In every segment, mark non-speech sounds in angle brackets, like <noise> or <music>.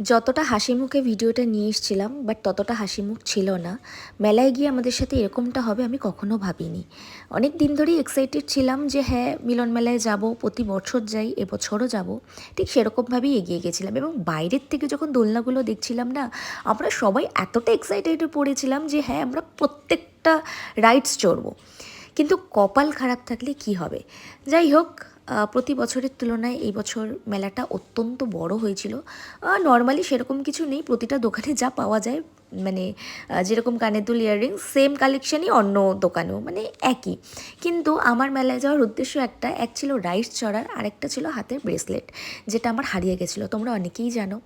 যতটা হাসি মুখে ভিডিওটা নিয়ে এসেছিলাম বাট ততটা হাসি মুখ ছিল না। মেলায় গিয়ে আমাদের সাথে এরকমটা হবে আমি কখনো ভাবিনি। অনেক দিন ধরেই এক্সাইটেড ছিলাম যে হ্যাঁ মিলন মেলায় যাব, প্রতি বছর যাই, এবছরও যাব। ঠিক সেরকমভাবেই এগিয়ে গেছিলাম এবং বাইরের থেকে যখন দোলনাগুলো দেখছিলাম না, আমরা সবাই এতটা এক্সাইটেড পড়েছিলাম যে হ্যাঁ আমরা প্রত্যেকটা রাইডস চড়বো। কিন্তু কপাল খারাপ থাকলে কি হবে? যাই হোক প্রতি বছরের তুলনায় এই বছর মেলাটা অত্যন্ত বড় হয়েছিল। নর্মালি সেরকম কিছু নেই, প্রতিটা দোকানে যা পাওয়া যায় মানে যেরকম কানের দুল ইয়াররিং সেম কালেকশনই অন্য দোকানেও মানে একই। কিন্তু আমার মেলায় যাওয়ার উদ্দেশ্য একটা, এক ছিল রাইস চড়ার আর একটা ছিল হাতের ব্রেসলেট যেটা আমার হারিয়ে গেছিল। তোমরা অনেকেই জানো।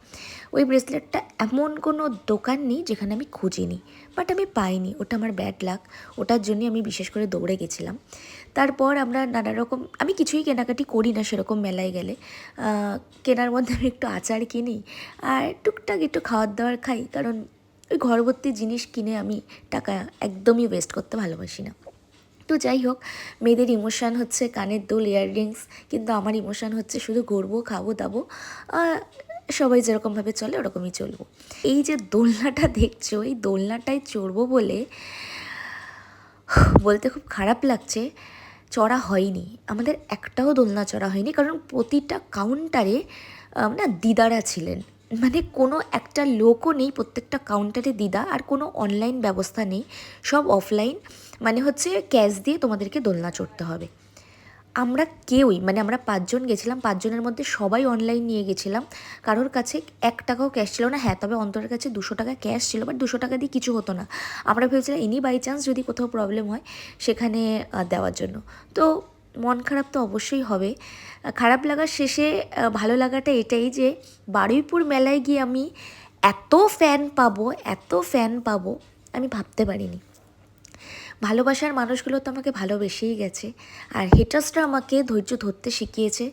ওই ব্রেসলেটটা এমন কোনো দোকান নেই যেখানে আমি খুঁজিনি বাট আমি পাইনি। ওটা আমার ব্যাড লাক ওটার জন্যই আমি বিশেষ করে দৌড়ে গেছিলাম। তারপর আমরা নানা রকম, আমি কিছুই কেনাকাটি করি না সেরকম মেলায় গেলে। কেনার মধ্যে আমি একটু আচার কিনি, আর টুকটাক একটু খাওয়ার দাওয়ার খাই, কারণ ওই ঘরবর্তী জিনিস কিনে আমি টাকা একদমই ওয়েস্ট করতে ভালোবাসি না। তো যাই হোক, মেয়েদের ইমোশান হচ্ছে কানের দুল ইয়াররিংস কিন্তু আমার ইমোশান হচ্ছে শুধু ঘুরবো খাব, দাবো সবাই যেরকমভাবে চলে ওরকমই চলবো। এই যে দোলনাটা দেখছ, এই দোলনাটায় চড়বো বলে বলতে খুব খারাপ লাগছে, চড়া হয়নি। আমাদের একটাও দোলনা চড়া হয়নি, কারণ প্রতিটা কাউন্টারে না, দিদারা ছিলেন। মানে কোনো একটা লোকও নেই প্রত্যেকটা কাউন্টারে দিদা আর কোনো অনলাইন ব্যবস্থা নেই। সব অফলাইন মানে হচ্ছে ক্যাশ দিয়ে তোমাদেরকে দোলনা চড়তে হবে। আমরা কেউই মানে আমরা পাঁচজন গেছিলাম, পাঁচজনের মধ্যে সবাই অনলাইন নিয়ে গেছিলাম। কারোর কাছে এক টাকাও ক্যাশ ছিল না। হ্যাঁ তবে অন্তরের কাছে দুশো টাকা ক্যাশ ছিল বাট দুশো টাকা দিয়ে কিছু হতো না। আমরা ভেবেছিলাম এনি বাই চান্স যদি কোথাও প্রবলেম হয়, সেখানে দেওয়ার জন্য। তো মন খারাপ তো অবশ্যই হবে। খারাপ লাগার শেষে ভালো লাগাটা এটাই যে, বারুইপুর মেলায় গিয়ে আমি এত ফ্যান পাবো, এত ফ্যান পাবো, আমি ভাবতে পারিনি। ভালোবাসার মানুষগুলো তো আমাকে ভালোবেসেই গেছে। আর হেটার্সরা আমাকে ধৈর্য ধরতে শিখিয়েছে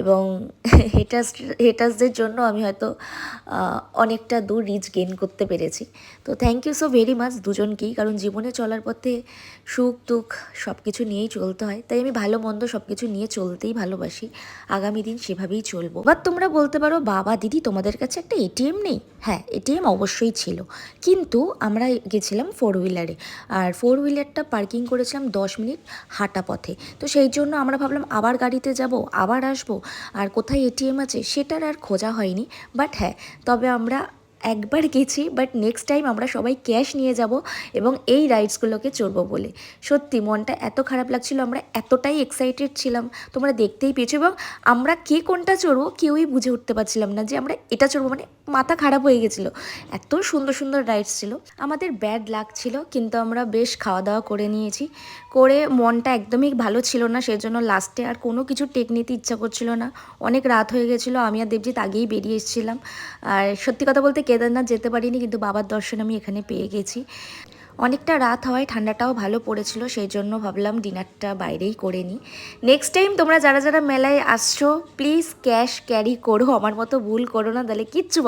এবং <laughs> হেটার্স হেটার্সদের জন্য আমি হয়তো অনেকটা দূর রিচ গেইন করতে পেরেছি। তো thank you so very much দুজনকেই, কারণ জীবনে চলার পথে সুখ, দুঃখ সব কিছু নিয়েই চলতে হয়। তাই আমি ভালো, মন্দ সব কিছু নিয়ে চলতেই ভালোবাসি। আগামী দিন সেভাবেই চলবো। বা তোমরা বলতে পারো, বাবা, দিদি, তোমাদের কাছে একটা এটিএম নেই? হ্যাঁ এটিএম অবশ্যই ছিল। কিন্তু আমরা গেছিলাম ফোর হুইলারে আর ফোর হুইলারটা পার্কিং করেছিলাম দশ মিনিট হাঁটা পথে। তো সেই জন্য আমরা ভাবলাম আবার গাড়িতে যাব, আবার আসব। আর কোথায় এটিএম আছে সেটার আর খোঁজা হয়নি। বাট হ্যাঁ তবে আমরা একবার গেছি বাট নেক্সট টাইম আমরা সবাই ক্যাশ নিয়ে যাব এবং এই রাইডসগুলোকে চড়বো বলে। সত্যি, মনটা এত খারাপ লাগছিল, আমরা এতটাই এক্সাইটেড ছিলাম। তোমরা দেখতেই পেয়েছ এবং আমরা কে কোনটা চড়বো কেউই বুঝে উঠতে পারছিলাম না যে আমরা এটা চড়বো মানে মাথা খারাপ হয়ে গেছিল। এত সুন্দর সুন্দর রাইডস ছিল। আমাদের ব্যাড লাক ছিল, কিন্তু আমরা বেশ খাওয়া দাওয়া করে নিয়েছি। করে মনটা একদমই ভালো ছিল না, সেজন্য লাস্টে আর কোনো কিছু টেক নিতে ইচ্ছা করছিল না। অনেক রাত হয়ে গেছিল, আমি আর দেবজিৎ আগেই বেরিয়ে এসেছিলাম। আর সত্যি কথা বলতে কেদারনাথ যেতে পারিনি, কিন্তু বাবার দর্শন আমি এখানে পেয়ে গেছি। অনেকটা রাত হওয়ায় ঠান্ডাটাও ভালো পড়েছিল, সেই জন্য ভাবলাম ডিনারটা বাইরেই করে নিই। নেক্সট টাইম তোমরা যারা যারা মেলায় আসছো প্লিজ ক্যাশ ক্যারি করো, আমার মতো ভুল করো না, তাহলে কিচ্ছু